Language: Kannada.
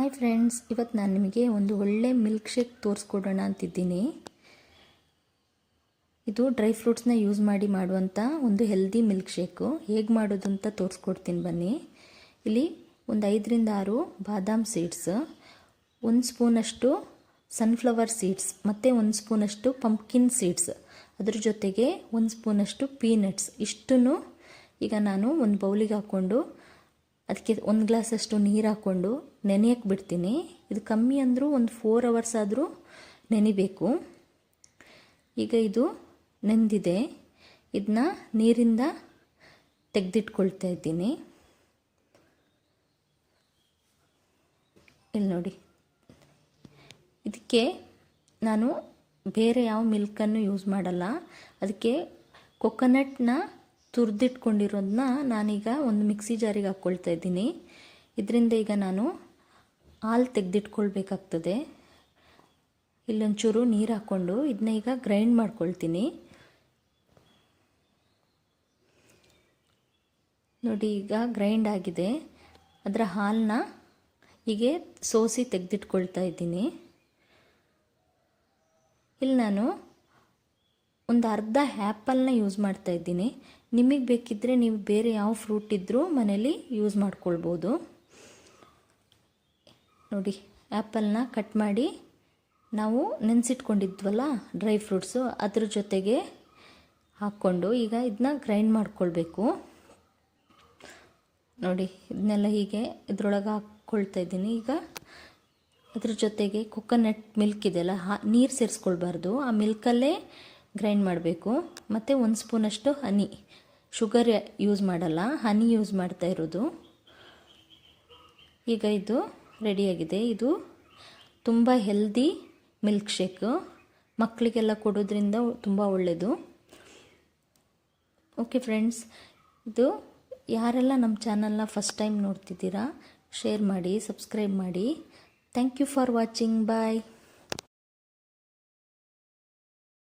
ಹಾಯ್ ಫ್ರೆಂಡ್ಸ್ ಇವತ್ತು ನಾನು ನಿಮಗೆ ಒಂದು ಒಳ್ಳೆ ಮಿಲ್ಕ್ ಶೇಕ್ ತೋರಿಸ್ಕೊಡೋಣ ಅಂತಿದ್ದೀನಿ. ಇದು ಡ್ರೈ ಫ್ರೂಟ್ಸ್ನ ಯೂಸ್ ಮಾಡಿ ಮಾಡುವಂಥ ಒಂದು ಹೆಲ್ದಿ ಮಿಲ್ಕ್ ಶೇಕು ಹೇಗೆ ಮಾಡೋದು ಅಂತ ತೋರಿಸ್ಕೊಡ್ತೀನಿ ಬನ್ನಿ. ಇಲ್ಲಿ ಒಂದು ಐದರಿಂದ ಆರು ಬಾದಾಮ್ ಸೀಡ್ಸ್ ಒಂದು ಸ್ಪೂನಷ್ಟು ಸನ್ಫ್ಲವರ್ ಸೀಡ್ಸ್ ಮತ್ತು ಒಂದು ಸ್ಪೂನಷ್ಟು ಪಂಪ್ಕಿನ್ ಸೀಡ್ಸ್ ಅದ್ರ ಜೊತೆಗೆ ಒಂದು ಸ್ಪೂನಷ್ಟು ಪೀನಟ್ಸ್ ಇಷ್ಟನ್ನು ಈಗ ನಾನು ಒಂದು ಬೌಲಿಗೆ ಹಾಕ್ಕೊಂಡು ಅದಕ್ಕೆ ಒಂದು ಗ್ಲಾಸಷ್ಟು ನೀರು ಹಾಕ್ಕೊಂಡು ನೆನೆಯಕ್ಕೆ ಬಿಡ್ತೀನಿ. ಇದು ಕಮ್ಮಿ ಅಂದರೂ ಒಂದು ಫೋರ್ ಅವರ್ಸ್ ಆದರೂ ನೆನಿಬೇಕು. ಈಗ ಇದು ನೆಂದಿದೆ. ಇದನ್ನ ನೀರಿಂದ ತೆಗೆದಿಟ್ಕೊಳ್ತಾ ಇದ್ದೀನಿ. ಇಲ್ಲಿ ನೋಡಿ. ಇದಕ್ಕೆ ನಾನು ಬೇರೆ ಯಾವ ಮಿಲ್ಕನ್ನು ಯೂಸ್ ಮಾಡಲ್ಲ. ಅದಕ್ಕೆ ಕೊಕೊನಟ್ನ ತುರಿದಿಟ್ಕೊಂಡಿರೋದನ್ನ ನಾನೀಗ ಒಂದು ಮಿಕ್ಸಿ ಜಾರಿಗೆ ಹಾಕ್ಕೊಳ್ತಾ ಇದ್ದೀನಿ. ಇದರಿಂದ ಈಗ ನಾನು ಹಾಲು ತೆಗೆದಿಟ್ಕೊಳ್ಬೇಕಾಗ್ತದೆ. ಇಲ್ಲೊಂಚೂರು ನೀರು ಹಾಕ್ಕೊಂಡು ಇದನ್ನ ಈಗ ಗ್ರೈಂಡ್ ಮಾಡ್ಕೊಳ್ತೀನಿ. ನೋಡಿ, ಈಗ ಗ್ರೈಂಡ್ ಆಗಿದೆ. ಅದರ ಹಾಲನ್ನ ಹೀಗೆ ಸೋಸಿ ತೆಗೆದಿಟ್ಕೊಳ್ತಾ ಇದ್ದೀನಿ. ಇಲ್ಲಿ ನಾನು ಒಂದು ಅರ್ಧ ಆ್ಯಪಲ್ನ ಯೂಸ್ ಮಾಡ್ತಾ ಇದ್ದೀನಿ. ನಿಮಗೆ ಬೇಕಿದ್ದರೆ ನೀವು ಬೇರೆ ಯಾವ ಫ್ರೂಟ್ ಇದ್ದರೂ ಮನೇಲಿ ಯೂಸ್ ಮಾಡ್ಕೊಳ್ಬೋದು. ನೋಡಿ, ಆ್ಯಪಲ್ನ ಕಟ್ ಮಾಡಿ ನಾವು ನೆನೆಸಿಟ್ಕೊಂಡಿದ್ವಲ್ಲ ಡ್ರೈ ಫ್ರೂಟ್ಸು, ಅದ್ರ ಜೊತೆಗೆ ಹಾಕ್ಕೊಂಡು ಈಗ ಇದನ್ನ ಗ್ರೈಂಡ್ ಮಾಡ್ಕೊಳ್ಬೇಕು. ನೋಡಿ, ಇದನ್ನೆಲ್ಲ ಹೀಗೆ ಇದ್ರೊಳಗೆ ಹಾಕ್ಕೊಳ್ತಾ ಇದ್ದೀನಿ. ಈಗ ಅದ್ರ ಜೊತೆಗೆ ಕೊಕೊನಟ್ ಮಿಲ್ಕ್ ಇದೆಯಲ್ಲ, ಹಾ, ನೀರು ಸೇರಿಸ್ಕೊಳ್ಬಾರ್ದು. ಆ ಮಿಲ್ಕಲ್ಲೇ ಗ್ರೈಂಡ್ ಮಾಡಬೇಕು. ಮತ್ತು ಒಂದು ಸ್ಪೂನಷ್ಟು ಹನಿ. ಶುಗರ್ ಯೂಸ್ ಮಾಡಲ್ಲ. ಹನಿ ಯೂಸ್ ಮಾಡ್ತಾ ಇರೋದು. ಈಗ ಇದು ರೆಡಿಯಾಗಿದೆ ಇದು ತುಂಬ ಹೆಲ್ದಿ ಮಿಲ್ಕ್ ಶೇಕ್ ಮಕ್ಕಳಿಗೆಲ್ಲ ಕೊಡೋದ್ರಿಂದ ತುಂಬ ಒಳ್ಳೆಯದು ಓಕೆ ಫ್ರೆಂಡ್ಸ್ ಇದು ಯಾರೆಲ್ಲ ನಮ್ಮ ಚಾನಲ್ನ ಫಸ್ಟ್ ಟೈಮ್ ನೋಡ್ತಿದ್ದೀರಾ ಶೇರ್ ಮಾಡಿ ಸಬ್ಸ್ಕ್ರೈಬ್ ಮಾಡಿ. Thank you for watching bye